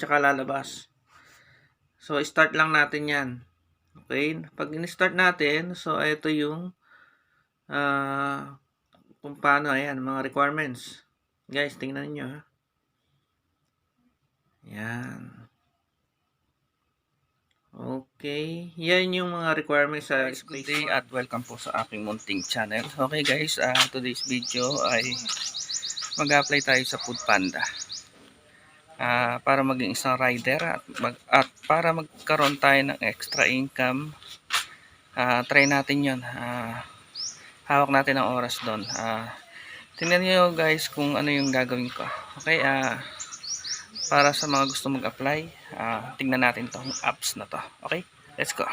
tsaka lalabas. So, start lang natin yan. Okay? Pag in-start natin, so, ito yung ah kung paano, ayan, mga requirements. Guys, tingnan nyo, ha. Yan. Okay. Yan yung mga requirements sa Good day at welcome po sa aking munting channel. Okay guys, uh, today's video ay mag-apply tayo sa Food Panda. Ah, para maging isang rider at, mag, at para magkaroon tayo ng extra income. Ah, try natin yon. Ah, hawak natin ang oras doon. Ah, tingnan niyo guys kung ano yung gagawin ko. Okay, ah para sa mga gusto mag-apply, ah, tingnan natin tong apps na to. Okay, let's go.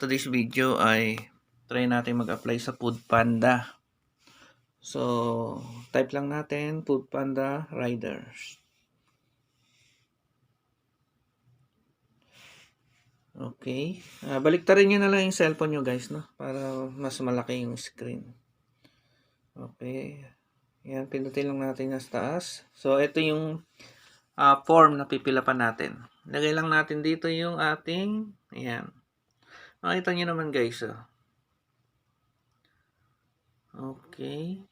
today's video ay try natin mag-apply sa Food Panda. So, type lang natin Food Panda Riders. Okay. Uh, baliktarin nyo na lang yung cellphone nyo guys, no? Para mas malaki yung screen. Okay. Yan, pindutin lang natin sa taas. So, ito yung uh, form na pipila pa natin. Lagay lang natin dito yung ating, ayan. Makita nyo naman guys, oh. Okay.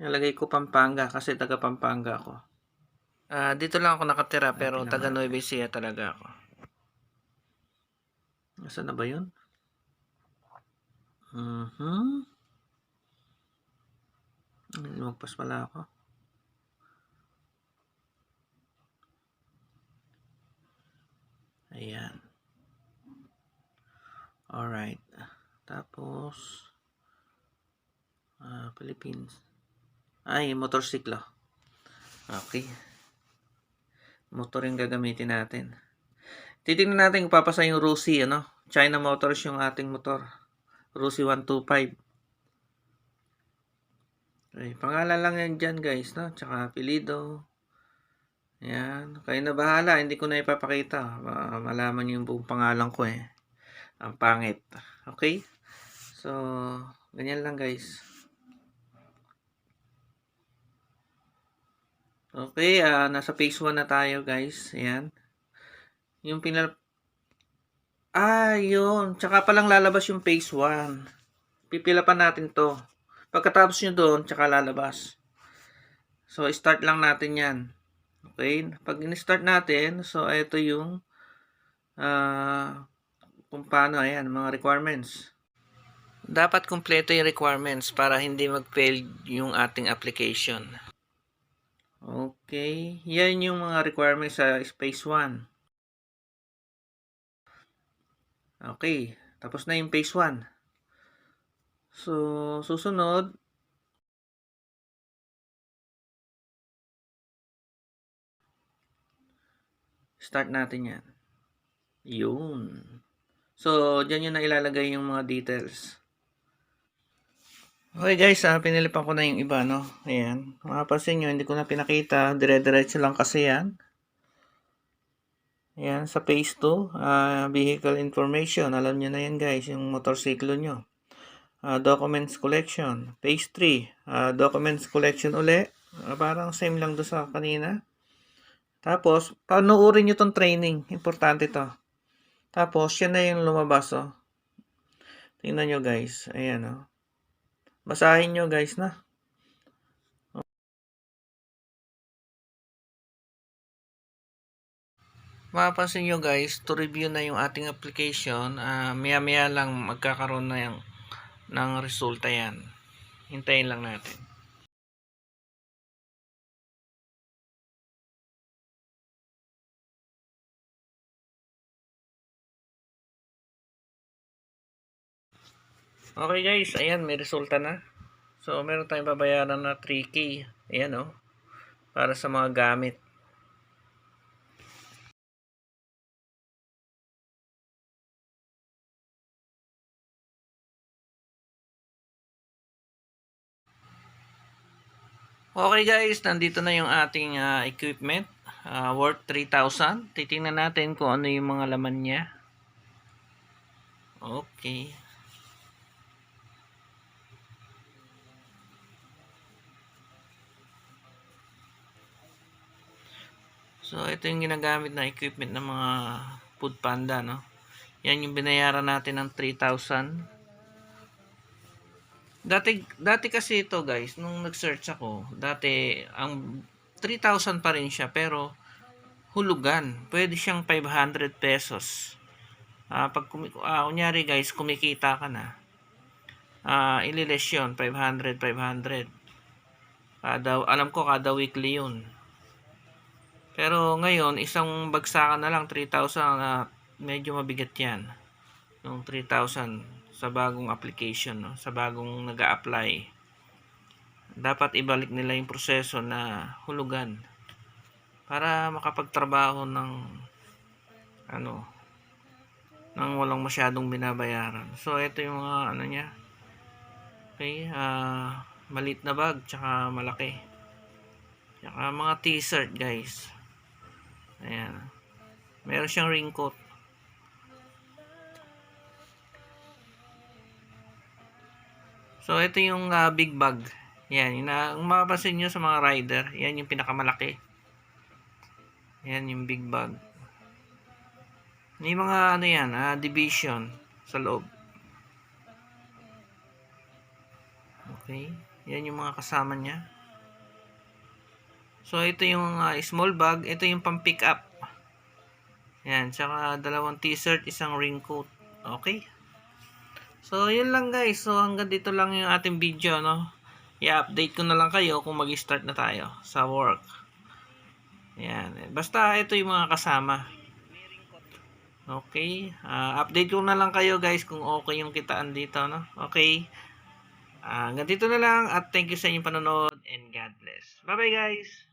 Nalagay ko Pampanga kasi taga Pampanga ako. Ah, dito lang ako nakatira pero Okay, taga Nueva Ecija talaga ako. Nasaan na ba 'yun? Mhm. Lumagpas pala ako. Ayan. Alright. Tapos, ah, Philippines. Ay, motorsiklo. Okay. Motor yung gagamitin natin. Titingnan natin kung papasa yung Rusi, ano? China Motors yung ating motor. Rusi 125. Okay, pangalan lang yan dyan guys, no? Tsaka apelido. Yan. Kayo na bahala. Hindi ko na ipapakita. Ma- Malaman yung buong pangalan ko eh. Ang pangit. Okay? So, ganyan lang guys. Okay, ah nasa phase 1 na tayo guys. Ayan. Yung pinal... Ah, yun. Tsaka pa lang lalabas yung phase 1. Pipila pa natin to. Pagkatapos nyo doon, tsaka lalabas. So, start lang natin yan. Okay? Pag in-start natin, so ito yung ah kung paano, ayan, mga requirements. Dapat kumpleto yung requirements para hindi mag-fail yung ating application. Okay. Yan yung mga requirements sa space 1. Okay. Tapos na yung phase 1. So, susunod, start natin yan. Yun. So, dyan yun na ilalagay yung mga details. Okay guys, ah, pinilipan ko na yung iba, no? Ayan. Mapapansin nyo, hindi ko na pinakita. Dire-diretso lang kasi yan. Ayan, sa phase 2, ah, vehicle information. Alam nyo na yan guys, yung motorsiklo nyo. Ah, documents collection. Phase 3, ah, documents collection uli. Ah, parang same lang do sa kanina. Tapos, panoorin nyo tong training. Importante to. Tapos, yan na yung lumabas, oh. Tingnan nyo guys. Ayan, oh. Basahin nyo guys na. Mapapansin nyo guys, to review na yung ating application, ah, maya-maya lang magkakaroon na yung, ng resulta yan. Hintayin lang natin. Okay guys, ayan may resulta na. So meron tayong babayaran na 3K. Ayan oh. Para sa mga gamit. Okay guys, nandito na yung ating ah, equipment. ah, worth 3,000. Titingnan natin kung ano yung mga laman niya. Okay. So, ito yung ginagamit na equipment ng mga food panda, no? Yan yung binayaran natin ng 3,000. Dati, dati kasi ito guys, nung nag-search ako, dati ang 3,000 pa rin siya, pero hulugan. Pwede siyang 500 pesos. Ah, pag kumi- ah, kunyari guys, kumikita ka na. Ah, ililes yun, 500, 500. Kada, alam ko kada weekly yun. Pero ngayon, isang bagsakan na lang, 3,000 na medyo mabigat yan. Yung 3,000 sa bagong application, no? sa bagong nag apply Dapat ibalik nila yung proseso na hulugan para makapagtrabaho ng ano nang walang masyadong binabayaran. So, ito yung mga ano niya. Okay, ah malit na bag, tsaka malaki. Tsaka mga t-shirt, guys. Ayan. Meron siyang raincoat. So, ito yung ah, big bag. Yan. Yung, na, kung mapapansin nyo sa mga rider, yan yung pinakamalaki. Yan yung big bag. May mga ano yan, ah, division sa loob. Okay. Yan yung mga kasama niya. So, ito yung ah, small bag. Ito yung pang pick up. Yan. Tsaka dalawang t-shirt, isang raincoat. Okay. So, yun lang guys. So, hanggang dito lang yung ating video, no? I-update ko na lang kayo kung mag-start na tayo sa work. Yan. Basta ito yung mga kasama. Okay. Ah, update ko na lang kayo guys kung okay yung kitaan dito, no? Okay. Ah, hanggang dito na lang at thank you sa inyong panonood and God bless. Bye-bye guys!